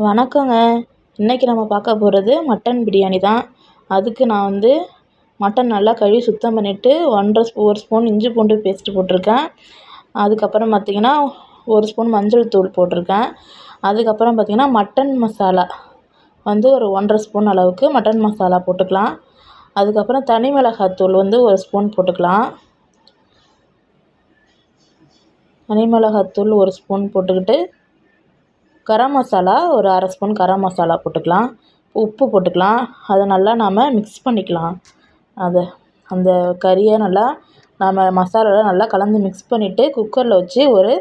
வணக்கங்க. இன்றைக்கி நம்ம பார்க்க போகிறது மட்டன் பிரியாணி தான். அதுக்கு நான் வந்து மட்டன் நல்லா கழுவி சுத்தம் பண்ணிவிட்டு ஒன்றரை ஸ்பூ ஒரு ஸ்பூன் இஞ்சி பூண்டு பேஸ்ட்டு போட்டிருக்கேன். அதுக்கப்புறம் பார்த்திங்கன்னா ஒரு ஸ்பூன் மஞ்சள் தூள் போட்டிருக்கேன். அதுக்கப்புறம் பார்த்திங்கன்னா மட்டன் மசாலா. வந்து ஒரு ஒன்றரை ஸ்பூன் அளவுக்கு மட்டன் மசாலா போட்டுக்கலாம். அதுக்கப்புறம் தனி மிளகாத்தூள் வந்து ஒரு ஸ்பூன் போட்டுக்கலாம். தனி மிளகாத்தூள் ஒரு ஸ்பூன் போட்டுக்கிட்டு கரம் மசாலா ஒரு அரை ஸ்பூன் கரம் மசாலா போட்டுக்கலாம். உப்பு போட்டுக்கலாம். அதை நல்லா நாம் மிக்ஸ் பண்ணிக்கலாம். அதை அந்த கறியை நல்லா நாம் மசாலாவில் நல்லா கலந்து மிக்ஸ் பண்ணிவிட்டு குக்கரில் வச்சு ஒரு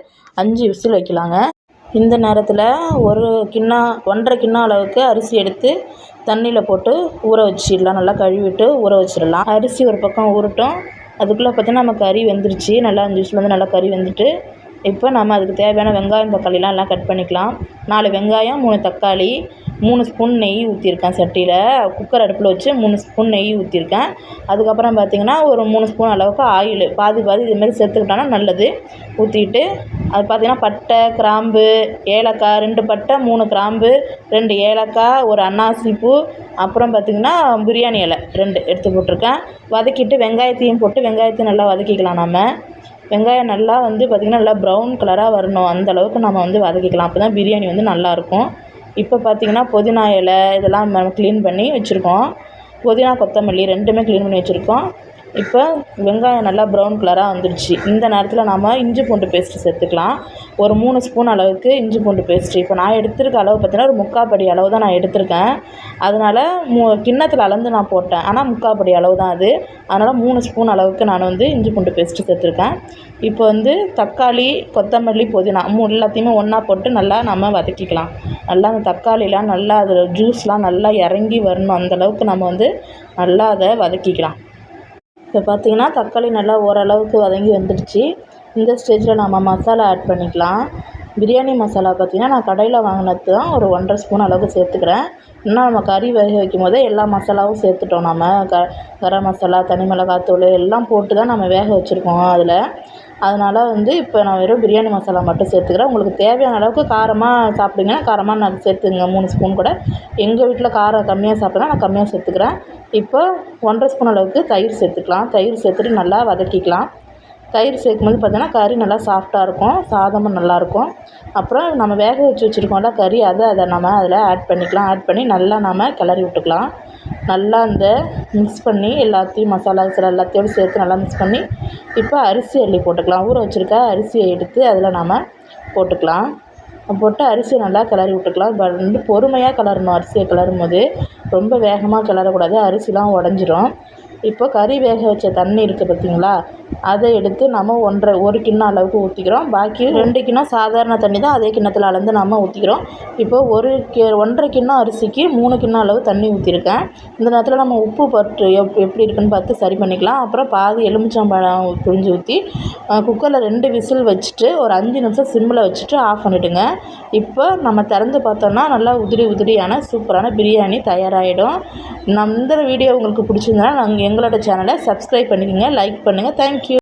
அஞ்சு விசில் வைக்கலாங்க. இந்த நேரத்தில் ஒரு கிண்ணா ஒன்றரை கிண்ணா அளவுக்கு அரிசி எடுத்து தண்ணியில் போட்டு ஊற வச்சிடலாம். நல்லா கழுவிட்டு ஊற வச்சிடலாம். அரிசி ஒரு பக்கம் ஊறட்டும். அதுக்குள்ளே பார்த்தீங்கன்னா நம்ம கறி வெந்துருச்சு. நல்லா அஞ்சு விசில் வந்து நல்லா கறி வெந்துட்டு இப்போ நம்ம அதுக்கு தேவையான வெங்காயம் தக்காளிலாம் எல்லாம் கட் பண்ணிக்கலாம். நாலு வெங்காயம் மூணு தக்காளி மூணு ஸ்பூன் நெய் ஊற்றிருக்கேன் சட்டியில். குக்கர் அடுப்பில் வச்சு மூணு ஸ்பூன் நெய் ஊற்றிருக்கேன் அதுக்கப்புறம் பார்த்திங்கன்னா ஒரு மூணு ஸ்பூன் அளவுக்கு ஆயில் பாதி பாதி இதுமாரி சேர்த்துக்கிட்டோன்னா நல்லது. ஊற்றிட்டு அது பார்த்திங்கன்னா பட்டை கிராம்பு ஏலக்காய் ரெண்டு பட்டை மூணு கிராம்பு ரெண்டு ஏலக்காய் ஒரு அன்னாசி பூ அப்புறம் பார்த்திங்கன்னா பிரியாணி இலை ரெண்டு எடுத்து போட்டிருக்கேன். வதக்கிட்டு வெங்காயத்தையும் போட்டு வெங்காயத்தையும் நல்லா வதக்கிக்கலாம் நம்ம வெங்காயம் நல்லா வந்து பார்த்திங்கன்னா நல்லா ப்ரௌன் கலராக வரணும். அந்தளவுக்கு நம்ம வந்து வதக்கிக்கலாம். அப்போ தான் பிரியாணி வந்து நல்லாயிருக்கும் இப்போ பார்த்திங்கன்னா புதினா இலை இதெல்லாம் நம்ம க்ளீன் பண்ணி வச்சுருக்கோம். புதினா கொத்தமல்லி ரெண்டுமே க்ளீன் பண்ணி வச்சுருக்கோம். இப்போ வெங்காயம் நல்லா ப்ரௌன் கலராக வந்துடுச்சு இந்த நேரத்தில் நாம் இஞ்சி பூண்டு பேஸ்ட்டு சேர்த்துக்கலாம். ஒரு மூணு ஸ்பூன் அளவுக்கு இஞ்சி பூண்டு பேஸ்ட்டு இப்போ நான் எடுத்திருக்க அளவு பார்த்தீங்கன்னா ஒரு முக்காப்படி அளவு தான் நான் எடுத்திருக்கேன். அதனால் மூ கிண்ணத்தில் அளந்து நான் போட்டேன். ஆனால் முக்காப்படி அளவு தான் அது. அதனால் மூணு ஸ்பூன் அளவுக்கு நான் வந்து இஞ்சி பூண்டு பேஸ்ட்டு சேர்த்துருக்கேன். இப்போ வந்து தக்காளி கொத்தமல்லி புதினா மூ எல்லாத்தையுமே ஒன்றா போட்டு நல்லா நம்ம வதக்கிக்கலாம். நல்லா அந்த தக்காளிலாம் நல்லா அதில் ஜூஸ்லாம் நல்லா இறங்கி வரணும். அந்தளவுக்கு நம்ம வந்து நல்லா அதை வதக்கிக்கலாம். இப்போ பார்த்திங்கன்னா தக்காளி நல்லா ஓரளவுக்கு வதங்கி வந்துடுச்சு. இந்த ஸ்டேஜில் நம்ம மசாலா ஆட் பண்ணிக்கலாம். பிரியாணி மசாலா பார்த்திங்கன்னா நான் கடையில் வாங்கினது தான் ஒரு ஒன்றரை ஸ்பூன் அளவுக்கு சேர்த்துக்கிறேன். இன்னும் நம்ம கறி வேக வைக்கும் போதே எல்லா மசாலாவும் சேர்த்துட்டோம் நம்ம க கரம் மசாலா தனி மிளகாத்தூள் எல்லாம் போட்டு தான் நம்ம வேக வச்சுருக்கோம் அதில். அதனால் வந்து இப்போ நான் வெறும் பிரியாணி மசாலா மட்டும் சேர்த்துக்கிறேன். உங்களுக்கு தேவையான அளவுக்கு காரமாக சாப்பிடுங்கன்னா காரமாக நான் சேர்த்துங்க மூணு ஸ்பூன் கூட. எங்கள் வீட்டில் காரம் கம்மியாக சாப்பிட்றேன் நான் கம்மியாக சேர்த்துக்கிறேன். இப்போ ஒன்றரை ஸ்பூன் அளவுக்கு தயிர் சேர்த்துக்கலாம். தயிர் சேர்த்துட்டு நல்லா வதக்கிக்கலாம். தயிர் சேர்க்கும்போது பார்த்தீங்கன்னா கறி நல்லா சாஃப்டாக இருக்கும். சாதமும் நல்லாயிருக்கும் அப்புறம் நம்ம வேக வச்சு வச்சுருக்கோம்ல கறி அதை அதை நம்ம அதில் ஆட் பண்ணிக்கலாம். ஆட் பண்ணி நல்லா நம்ம கிளறி விட்டுக்கலாம். நல்லா அந்த மிக்ஸ் பண்ணி எல்லாத்தையும் மசாலாஸ் எல்லாத்தையோடு சேர்த்து நல்லா மிக்ஸ் பண்ணி இப்போ அரிசி அள்ளி போட்டுக்கலாம். ஊற வச்சுருக்க அரிசியை எடுத்து அதில் நாம் போட்டுக்கலாம். போட்டு அரிசியை நல்லா கிளறி விட்டுக்கலாம். வந்து பொறுமையாக கிளறணும். அரிசியை கிளறும் போது ரொம்ப வேகமாக கிளறக்கூடாது. அரிசிலாம் உடஞ்சிரும். இப்போ கறி வேக வச்ச தண்ணி இருக்குது பார்த்தீங்களா? அதை எடுத்து நம்ம ஒன்றரை ஒரு கிண்ணம் அளவுக்கு ஊற்றிக்கிறோம் பாக்கி ரெண்டு கிண்ணம் சாதாரண தண்ணி தான். அதே கிண்ணத்தில் அளந்து நம்ம ஊற்றிக்கிறோம் இப்போ ஒரு கி ஒன்றரை கிண்ணம் அரிசிக்கு மூணு கிண்ணம் அளவு தண்ணி ஊற்றிருக்கேன் இந்த நேரத்தில் நம்ம உப்பு பட்டு எப் எப்படி இருக்குன்னு பார்த்து சரி பண்ணிக்கலாம். அப்புறம் பாதி எலுமிச்சம்பழம் புழிஞ்சு ஊற்றி குக்கரில் ரெண்டு விசில் வச்சுட்டு ஒரு அஞ்சு நிமிஷம் சிம்மில் வச்சுட்டு ஆஃப் பண்ணிவிடுங்க இப்போ நம்ம திறந்து பார்த்தோன்னா நல்லா உதிரி உதிரியான சூப்பரான பிரியாணி தயாராகிடும் இந்த வீடியோ உங்களுக்கு பிடிச்சிருந்தா நாங்கள் எங்களோட சேனலை சப்ஸ்கிரைப் பண்ணிக்கோங்க லைக் பண்ணுங்கள் தேங்க்யூ